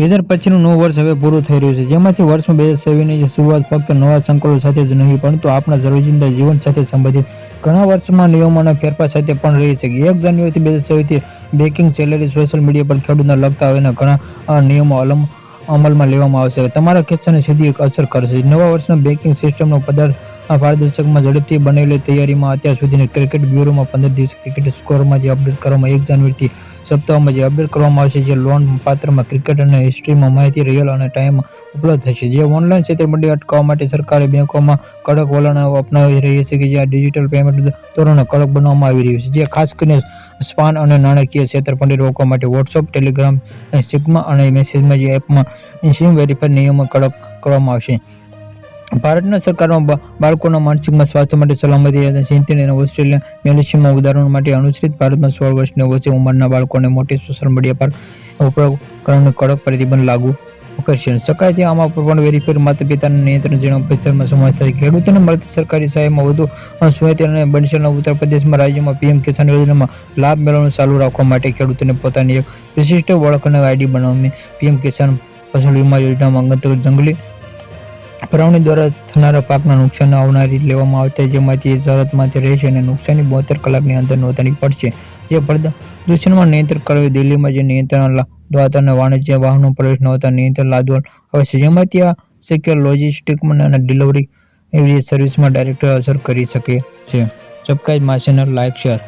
બે હજાર પચીસનું નવું વર્ષ હવે પૂરું થઈ રહ્યું છે. જેમાંથી વર્ષમાં બે હજાર સેવીની શરૂઆત ફક્ત નવા સંકુલો સાથે જ નહીં, પરંતુ આપણા રોજિંદા જીવન સાથે સંબંધિત ઘણા વર્ષમાં નિયમોના ફેરફાર સાથે પણ રહી છે. એક જાન્યુઆરીથી બે હજાર સેવીથી બેકિંગ સેલેરી સોશિયલ મીડિયા પર ખેડૂતને લગતા હોવાના ઘણા નિયમો અલમ, અમલમાં લેવામાં આવશે. તમારા ખર્ચાને સીધી અસર કરશે. નવા વર્ષના બેકિંગ સિસ્ટમનો પદાર્થ આ પારદર્શકમાં ઝડપથી બનેલી તૈયારીમાં અત્યાર સુધીની ક્રિકેટ બ્યુરોમાં પંદર દિવસ ક્રિકેટ સ્કોરમાં જે અપડેટ કરવામાં એક જાન્યુઆરીથી સપ્તાહમાં જે અપડેટ કરવામાં આવશે જે લોન પાત્રમાં ક્રિકેટ અને હિસ્ટ્રીમાં માહિતી, રિયલ અને ટાઈમ ઉપલબ્ધ થશે. જે ઓનલાઈન છેતરપિંડી અટકાવવા માટે સરકારે બેંકોમાં કડક વલણ અપનાવી રહી છે કે જે આ ડિજિટલ પેમેન્ટ ધોરણો કડક બનાવવામાં આવી રહ્યું છે. જે ખાસ કરીને સ્પાન અને નાણાકીય છેતરપિંડી રોકવા માટે વોટ્સઅપ ટેલિગ્રામ સિગ્મા અને મેસેજમાં જે એપમાં સિમ વેરીફાઈ નિયમો કડક કરવામાં આવશે. ભારતના સરકારમાં બાળકોના માનસિકમાં સ્વાસ્થ્ય માટે સલામતી અને સિંતેર અને ઓસ્ટ્રેલિયા મેલેશિયામાં ઉદાહરણ માટે અનુસરિત ભારતમાં સોળ વર્ષની ઓછી ઉંમરના બાળકોને મોટી સોશિયલ મીડિયા પર ઉપયોગ કરવાનું કડક પ્રતિબંધ લાગુ કરશે. શકાય ત્યાં આમાં પણ વેરીફેર માતા પિતાના નિયંત્રણ જેનો પ્રચારમાં સમાવેશ થાય. ખેડૂતોને મળતી સરકારી સહાયમાં વધુ સુહેત અને બનશેલ ઉત્તર પ્રદેશમાં રાજ્યમાં પીએમ કિસાન યોજનામાં લાભ મેળવવાનું ચાલુ રાખવા માટે ખેડૂતોને પોતાની એક વિશિષ્ટ ઓળખ અને આઈડી બનાવવાની પીએમ કિસાન ફસલ વીમા યોજનામાં અંતર્ગત જંગલી પરાવણી દ્વારા થનારા પાકના નુકસાન આવનારી લેવામાં આવતા જેમાંથી શરતમાંથી રહેશે અને નુકસાની બોતેર કલાકની અંદર નોંધણી પડશે. જે પ્રદૂષણમાં નિયંત્રણ કરવી, દિલ્હીમાં જે નિયંત્રણ દ્વારા વાણિજ્ય વાહનો પ્રવેશ નહોતા નિયંત્રણ લાદવા આવશે જેમાંથી આ સિક્યોર લોજિસ્ટિકમાં અને ડિલિવરી એવી સર્વિસમાં ડાયરેક્ટ અસર કરી શકે છે. Subscribe channel like share